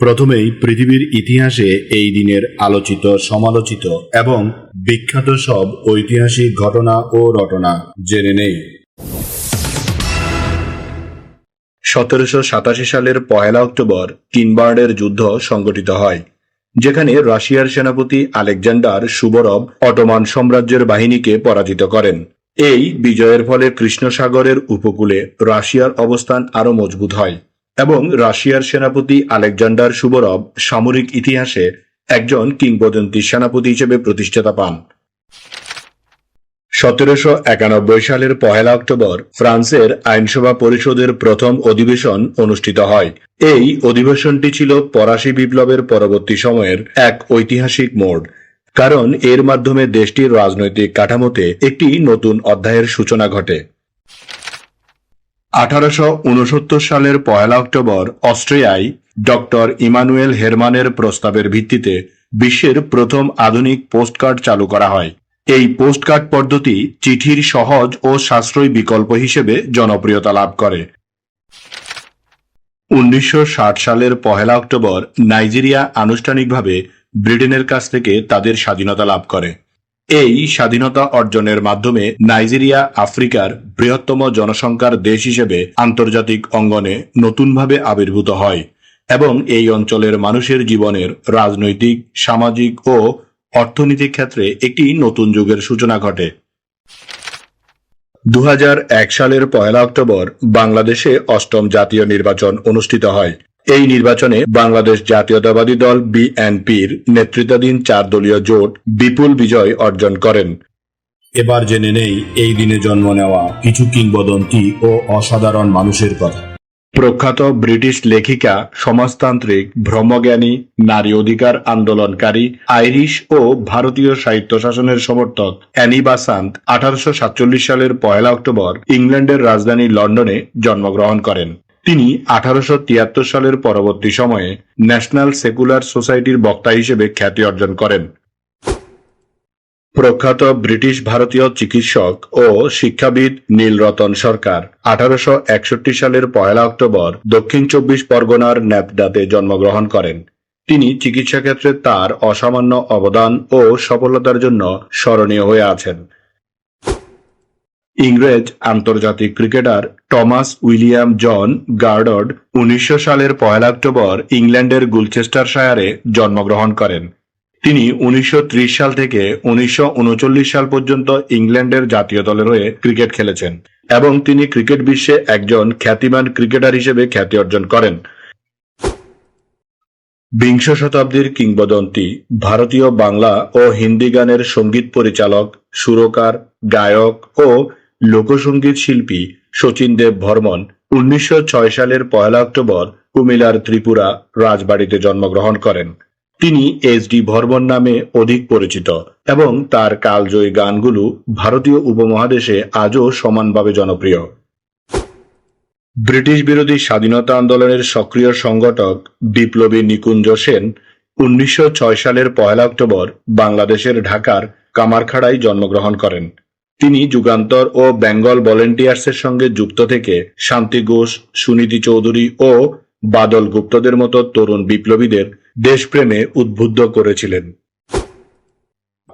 প্রথমেই পৃথিবীর ইতিহাসে এই দিনের আলোচিত, সমালোচিত এবং বিখ্যাত সব ঐতিহাসিক ঘটনা ও রটনা জেনে নেই। সতেরোশো সাতাশি সালের পহেলা অক্টোবর কিনবার্ডের যুদ্ধ সংগঠিত হয়, যেখানে রাশিয়ার সেনাপতি আলেকজান্ডার সুবরব অটোমান সাম্রাজ্যের বাহিনীকে পরাজিত করেন। এই বিজয়ের ফলে কৃষ্ণ সাগরের উপকূলে রাশিয়ার অবস্থান আরও মজবুত হয়। এবং রাশিয়ার সেনাপতি আলেকজান্ডার সুবরব সামরিক ইতিহাসে একজন কিংবদন্তি সেনাপতি হিসেবে প্রতিষ্ঠাতা পান। সতেরোশো একানব্বই সালের পহেলা অক্টোবর ফ্রান্সের আইনসভা পরিষদের প্রথম অধিবেশন অনুষ্ঠিত হয়। এই অধিবেশনটি ছিল ফরাসি বিপ্লবের পরবর্তী সময়ের এক ঐতিহাসিক মোড়, কারণ এর মাধ্যমে দেশটির রাজনৈতিক কাঠামোতে একটি নতুন অধ্যায়ের সূচনা ঘটে। আঠারোশো উনসত্তর সালের পয়লা অক্টোবর অস্ট্রিয়ায় ডক্টর ইমানুয়েল হেরমানের প্রস্তাবের ভিত্তিতে বিশ্বের প্রথম আধুনিক পোস্টকার্ড চালু করা হয়। এই পোস্টকার্ড পদ্ধতি চিঠির সহজ ও সাশ্রয়ী বিকল্প হিসেবে জনপ্রিয়তা লাভ করে। উনিশশো ষাট সালের পহেলা অক্টোবর নাইজেরিয়া আনুষ্ঠানিকভাবে ব্রিটেনের কাছ থেকে তাদের স্বাধীনতা লাভ করে। এই স্বাধীনতা অর্জনের মাধ্যমে নাইজেরিয়া, আফ্রিকার বৃহত্তম জনসংখ্যার দেশ হিসেবে আন্তর্জাতিক অঙ্গনে নতুনভাবে আবির্ভূত হয় এবং এই অঞ্চলের মানুষের জীবনের রাজনৈতিক, সামাজিক ও অর্থনৈতিক ক্ষেত্রে একটি নতুন যুগের সূচনা ঘটে। দু হাজার এক সালের পয়লা অক্টোবর বাংলাদেশে অষ্টম জাতীয় নির্বাচন অনুষ্ঠিত হয়। এই নির্বাচনে বাংলাদেশ জাতীয়তাবাদী দল বিএনপির নেতৃত্বাধীন চার দলীয় জোট বিপুল বিজয় অর্জন করেন। এবার জেনে নেই এই দিনে জন্ম নেওয়া কিছু কিংবদন্তি ও অসাধারণ মানুষের কথা। প্রখ্যাত ব্রিটিশ লেখিকা সমাজতান্ত্রিক ভ্রমজ্ঞানী নারী অধিকার আন্দোলনকারী আইরিশ ও ভারতীয় সাহিত্য শাসনের সমর্থক অ্যানি বাসান্ত আঠারোশো সাতচল্লিশ সালের পয়লা অক্টোবর ইংল্যান্ডের রাজধানী লন্ডনে জন্মগ্রহণ করেন। তিনি আঠারোশো তিয়াত্তর সালের পরবর্তী সময়ে ন্যাশনাল সেকুলার সোসাইটির বক্তা হিসেবে খ্যাতি অর্জন করেন। প্রখ্যাত ব্রিটিশ ভারতীয় চিকিৎসক ও শিক্ষাবিদ নীলরতন সরকার আঠারোশো একষট্টি সালের পয়লা অক্টোবর দক্ষিণ চব্বিশ পরগনার ন্যাপদাতে জন্মগ্রহণ করেন। তিনি চিকিৎসা ক্ষেত্রে তার অসামান্য অবদান ও সফলতার জন্য স্মরণীয় হয়ে আছেন। ইংরেজ আন্তর্জাতিক ক্রিকেটার টমাস উইলিয়াম জন গার্ডড উনিশশো সালের পয়লা অক্টোবর ইংল্যান্ডের গুলচেস্টারশায়ারে জন্মগ্রহণ করেন। তিনি উনিশশো ত্রিশ সাল থেকে উনিশশো উনচল্লিশ সাল পর্যন্ত ইংল্যান্ডের জাতীয় দলের হয়ে ক্রিকেট খেলেছেন এবং তিনি ক্রিকেট বিশ্বে একজন খ্যাতিমান ক্রিকেটার হিসেবে খ্যাতি অর্জন করেন। বিংশ শতাব্দীর কিংবদন্তি ভারতীয় বাংলা ও হিন্দি গানের সংগীত পরিচালক, সুরকার, গায়ক ও লোকসঙ্গীত শিল্পী শচীন দেব ভর্মন উনিশশো ছয় সালের পয়লা অক্টোবর কুমিলার ত্রিপুরা রাজবাড়িতে জন্মগ্রহণ করেন। তিনি এস ডি ভর্মন নামে অধিক পরিচিত এবং তার কালজয়ী গানগুলো ভারতীয় উপমহাদেশে আজও সমানভাবে জনপ্রিয়। ব্রিটিশ বিরোধী স্বাধীনতা আন্দোলনের সক্রিয় সংগঠক বিপ্লবী নিকুঞ্জ সেন উনিশশো ছয় সালের পয়লা অক্টোবর বাংলাদেশের ঢাকার কামারখাড়ায় জন্মগ্রহণ করেন। তিনি যুগান্তর ও বেঙ্গল ভলেন্টিয়ার্সের সঙ্গে যুক্ত থেকে শান্তি ঘোষ, সুনীতি চৌধুরী ও বাদল গুপ্তদের মতো তরুণ বিপ্লবীদের দেশপ্রেমে উদ্বুদ্ধ করেছিলেন।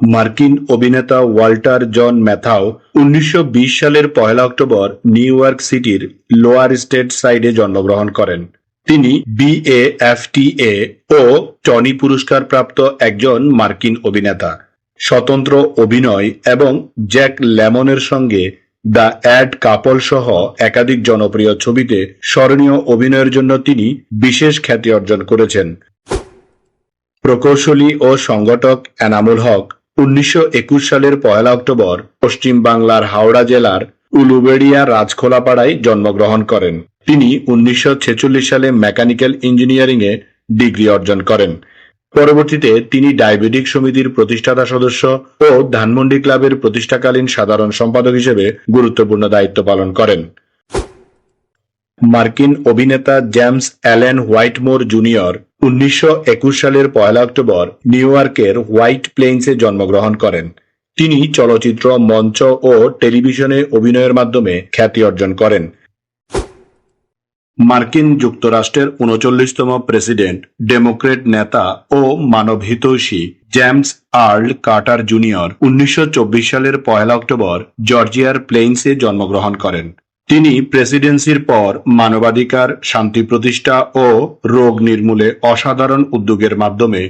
মার্কিন অভিনেতা ওয়াল্টার জন ম্যাথাও উনিশশো বিশ সালের পয়লা অক্টোবর নিউ ইয়র্ক সিটির লোয়ার স্টেট সাইডে জন্মগ্রহণ করেন। তিনি বিএএফটিএ ও টনি পুরস্কার প্রাপ্ত একজন মার্কিন অভিনেতা। স্বতন্ত্র অভিনয় এবং জ্যাক লেমনের সঙ্গে দ্য অ্যাড কাপল সহ একাধিক জনপ্রিয় ছবিতে স্মরণীয় অভিনয়ের জন্য তিনি বিশেষ খ্যাতি অর্জন করেছেন। প্রকৌশলী ও সংগঠক এনামুল হক উনিশশো একুশ সালের পয়লা অক্টোবর পশ্চিম বাংলার হাওড়া জেলার উলুবেড়িয়া রাজখোলাপাড়ায় জন্মগ্রহণ করেন। তিনি উনিশশো ছেচল্লিশ সালে মেকানিক্যাল ইঞ্জিনিয়ারিং এ ডিগ্রি অর্জন করেন। পরবর্তীতে তিনি ডায়াবেটিক সমিতির প্রতিষ্ঠাতা সদস্য ও ধানমন্ডি ক্লাবের প্রতিষ্ঠাকালীন সাধারণ সম্পাদক হিসেবে গুরুত্বপূর্ণ দায়িত্ব পালন করেন। মার্কিন অভিনেতা জেমস অ্যালেন হোয়াইটমোর জুনিয়র উনিশশো একুশ সালের পয়লা অক্টোবর নিউ ইয়র্কের হোয়াইট প্লেন্সে জন্মগ্রহণ করেন। তিনি চলচ্চিত্র, মঞ্চ ও টেলিভিশনে অভিনয়ের মাধ্যমে খ্যাতি অর্জন করেন। মার্কিন যুক্তরাষ্ট্রের উনচল্লিশতম প্রেসিডেন্ট, ডেমোক্রেট নেতা ও মানবহিতৈষী জেমস আর্ল কার্টার জুনিয়র উনিশশো চব্বিশ সালের পয়লা অক্টোবর জর্জিয়ার প্লেইন্সে জন্মগ্রহণ করেন। তিনি প্রেসিডেন্সির পর মানবাধিকার, শান্তি প্রতিষ্ঠা ও রোগ নির্মূলে অসাধারণ উদ্যোগের মাধ্যমে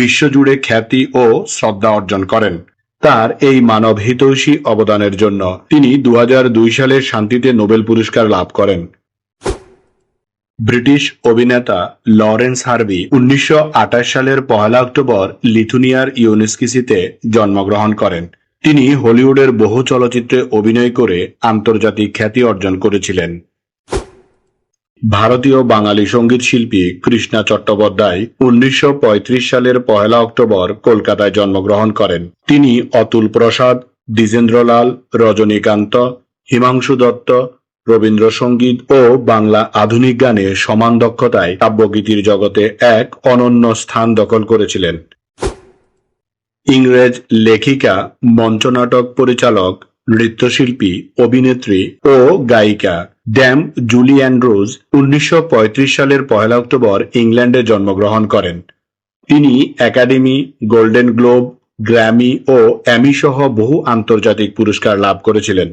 বিশ্বজুড়ে খ্যাতি ও শ্রদ্ধা অর্জন করেন। তার এই মানব হিতৈষী অবদানের জন্য তিনি দু সালে শান্তিতে নোবেল পুরস্কার লাভ করেন। ব্রিটিশ অভিনেতা লরেন্স হার্বি উনিশশো সালের পহেলা অক্টোবর লিথুনিয়ার ইউনেস্কিসিতে জন্মগ্রহণ করেন। তিনি হলিউডের বহু চলচ্চিত্রে অভিনয় করে আন্তর্জাতিক খ্যাতি অর্জন করেছিলেন। ভারতীয় বাঙালি সংগীত শিল্পী কৃষ্ণা চট্টোপাধ্যায় উনিশশো পঁয়ত্রিশ সালের পহেলা অক্টোবর কলকাতায় জন্মগ্রহণ করেন। তিনি অতুল প্রসাদ, দ্বিজেন্দ্রলাল, রজনীকান্ত, হিমাংশু দত্ত রবীন্দ্রসঙ্গীত ও বাংলা আধুনিক গানে সমান দক্ষতায় কাব্যগীতির জগতে এক অনন্য স্থান দখল করেছিলেন। ইংরেজ লেখিকা, মঞ্চনাটক পরিচালক, নৃত্যশিল্পী, অভিনেত্রী ও গায়িকা ড্যাম জুলি অ্যান্ড্রুজ উনিশশো সালের পহেলা অক্টোবর ইংল্যান্ডে জন্মগ্রহণ করেন। তিনি একাডেমি, গোল্ডেন গ্লোব, গ্র্যামি ও অ্যামি সহ বহু আন্তর্জাতিক পুরস্কার লাভ করেছিলেন।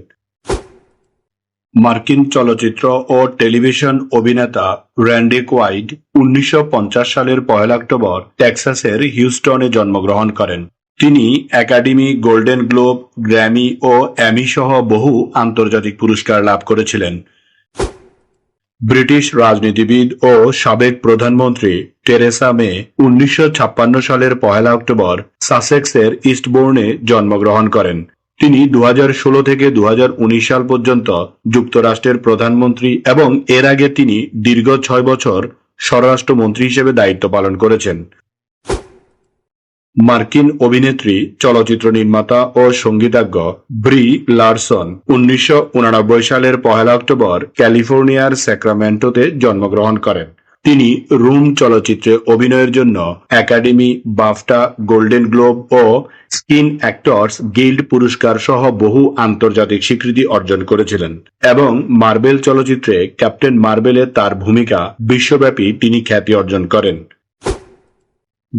মার্কিন চলচ্চিত্র ও টেলিভিশন অভিনেতা র্যান্ডি কোয়াইড উনিশশো পঞ্চাশ সালের পয়লা অক্টোবর টেক্সাসের হিউস্টনে জন্মগ্রহণ করেন। তিনি একাডেমি, গোল্ডেন গ্লোব, গ্র্যামি ও অ্যামি সহ বহু আন্তর্জাতিক পুরস্কার লাভ করেছিলেন। ব্রিটিশ রাজনীতিবিদ ও সাবেক প্রধানমন্ত্রী টেরেসা মে উনিশশো ছাপ্পান্ন সালের পয়লা অক্টোবর সাসেক্সের ইস্টবোর্নে জন্মগ্রহণ করেন। তিনি দু হাজার ষোলো থেকে দু হাজার উনিশ সাল পর্যন্ত যুক্তরাষ্ট্রের প্রধানমন্ত্রী এবং এর আগে তিনি দীর্ঘ ছয় বছর স্বরাষ্ট্রমন্ত্রী হিসেবে দায়িত্ব পালন করেছেন। মার্কিন অভিনেত্রী, চলচ্চিত্র নির্মাতা ও সঙ্গীতজ্ঞ ব্রি লারসন উনিশশো সালের পহেলা অক্টোবর ক্যালিফোর্নিয়ার স্যাক্রামেন্টোতে জন্মগ্রহণ করেন। তিনি রুম চলচ্চিত্রে অভিনয়ের জন্য একাডেমি, বাফটা, গোল্ডেন গ্লোব ও স্কিন অ্যাক্টরস গিল্ড পুরস্কার সহ বহু আন্তর্জাতিক স্বীকৃতি অর্জন করেছিলেন এবং মার্বেল চলচ্চিত্রে ক্যাপ্টেন মার্বেলে তার ভূমিকা বিশ্বব্যাপী তিনি খ্যাতি অর্জন করেন।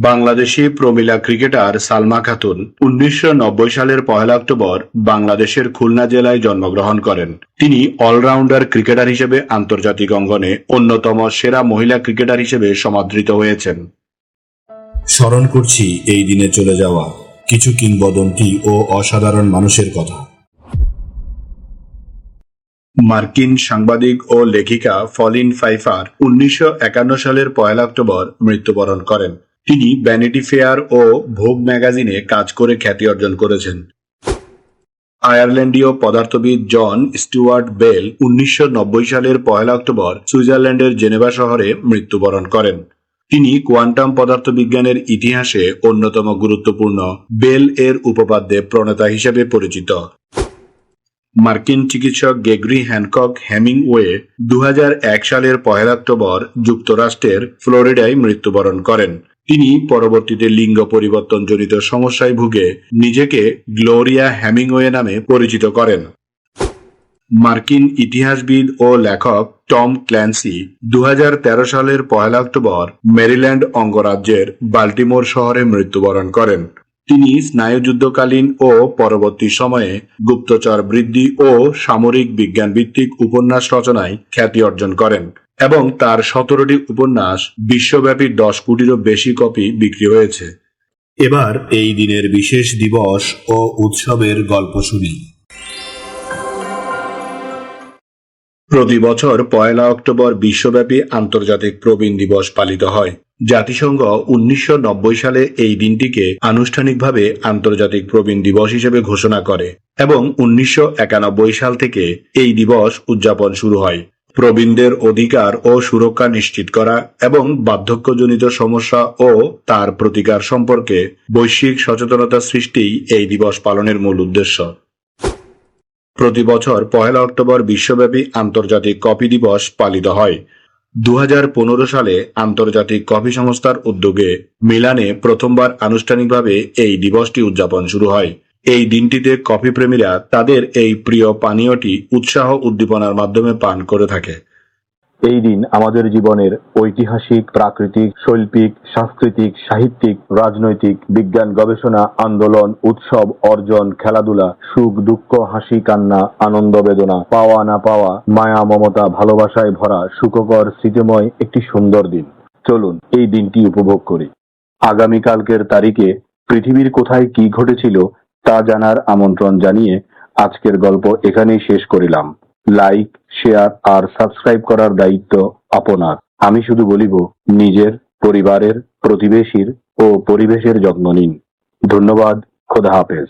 বাংলাদেশি প্রমিলা ক্রিকেটার সালমা খাতুন উনিশশো নব্বই সালের পহেলা অক্টোবর বাংলাদেশের খুলনা জেলায় জন্মগ্রহণ করেন। তিনি অলরাউন্ডার ক্রিকেটার হিসেবে আন্তর্জাতিক অঙ্গনে অন্যতম সেরা মহিলা ক্রিকেটার হিসেবে সমাদৃত হয়েছেন। স্মরণ করছি এই দিনে চলে যাওয়া কিছু কিংবদন্তি ও অসাধারণ মানুষের কথা। মার্কিন সাংবাদিক ও লেখিকা ফলিন ফাইফার উনিশশো একান্ন সালের পয়লা অক্টোবর মৃত্যুবরণ করেন। তিনি ভ্যানিটি ফেয়ার ও ভোগ ম্যাগাজিনে কাজ করে খ্যাতি অর্জন করেছেন। আয়ারল্যান্ডীয় পদার্থবিদ জন স্টুয়ার্ট বেল উনিশশো নব্বই সালের পয়লা অক্টোবর সুইজারল্যান্ডের জেনেভা শহরে মৃত্যুবরণ করেন। তিনি কোয়ান্টাম পদার্থবিজ্ঞানের ইতিহাসে অন্যতম গুরুত্বপূর্ণ বেল এর উপপাদ্যে প্রণেতা হিসেবে পরিচিত। মার্কিন চিকিৎসক গেগরি হ্যানকক হ্যামিংওয়ে দু হাজার এক সালের পহেলা অক্টোবর যুক্তরাষ্ট্রের ফ্লোরিডায় মৃত্যুবরণ করেন। তিনি পরবর্তীতে লিঙ্গ পরিবর্তন পরিবর্তনজনিত সমস্যায় ভুগে নিজেকে গ্লোরিয়া হ্যামিংওয়ে নামে পরিচিত করেন। মার্কিন ইতিহাসবিদ ও লেখক টম ক্ল্যান্সি দু হাজার তেরো সালের পয়লা অক্টোবর মেরিল্যান্ড অঙ্গরাজ্যের বাল্টিমোর শহরে মৃত্যুবরণ করেন। তিনি স্নায়ুযুদ্ধকালীন ও পরবর্তী সময়ে গুপ্তচর বৃদ্ধি ও সামরিক বিজ্ঞান ভিত্তিক উপন্যাস রচনায় খ্যাতি অর্জন করেন। এবং তার সতেরোটি উপন্যাস বিশ্বব্যাপী দশ কোটিরও বেশি কপি বিক্রি হয়েছে। এবার এই দিনের বিশেষ দিবস ও উৎসবের গল্প শুনি। প্রতি বছর পয়লা অক্টোবর বিশ্বব্যাপী আন্তর্জাতিক প্রবীণ দিবস পালিত হয়। জাতিসংঘ উনিশশো নব্বই সালে এই দিনটিকে আনুষ্ঠানিকভাবে আন্তর্জাতিক প্রবীণ দিবস হিসেবে ঘোষণা করে এবং উনিশশো একানব্বই সাল থেকে এই দিবস উদযাপন শুরু হয়। প্রবীণদের অধিকার ও সুরক্ষা নিশ্চিত করা এবং বার্ধক্যজনিত সমস্যা ও তার প্রতিকার সম্পর্কে বৈশ্বিক সচেতনতা সৃষ্টিই এই দিবস পালনের মূল উদ্দেশ্য। প্রতি বছর পহেলা অক্টোবর বিশ্বব্যাপী আন্তর্জাতিক কফি দিবস পালিত হয়। দু হাজার পনেরো সালে আন্তর্জাতিক কফি সংস্থার উদ্যোগে মিলানে প্রথমবার আনুষ্ঠানিকভাবে এই দিবসটি উদযাপন শুরু হয়। এই দিনটিতে কফি প্রেমীরা তাদের এই প্রিয় পানীয়টি উৎসাহ উদ্দীপনার মাধ্যমে পান করে থাকে। এই দিন আমাদের জীবনের ঐতিহাসিক, প্রাকৃতিক, শৈল্পিক, সাংস্কৃতিক, সাহিত্যিক, রাজনৈতিক, বিজ্ঞান, গবেষণা, আন্দোলন, উৎসব, অর্জন, খেলাধুলা, সুখ, দুঃখ, হাসি, কান্না, আনন্দ, বেদনা, পাওয়া, না পাওয়া, মায়া, মমতা, ভালোবাসায় ভরা, সুখকর, স্মৃতিময় একটি সুন্দর দিন। চলুন এই দিনটি উপভোগ করি। আগামীকালকের তারিখে পৃথিবীর কোথায় কি ঘটেছিল তা জানার আমন্ত্রণ জানিয়ে আজকের গল্প এখানেই শেষ করিলাম। লাইক, শেয়ার আর সাবস্ক্রাইব করার দায়িত্ব আপনার। আমি শুধু বলিব, নিজের, পরিবারের, প্রতিবেশীর ও পরিবেশের যত্ন নিন। ধন্যবাদ, খোদা হাফেজ।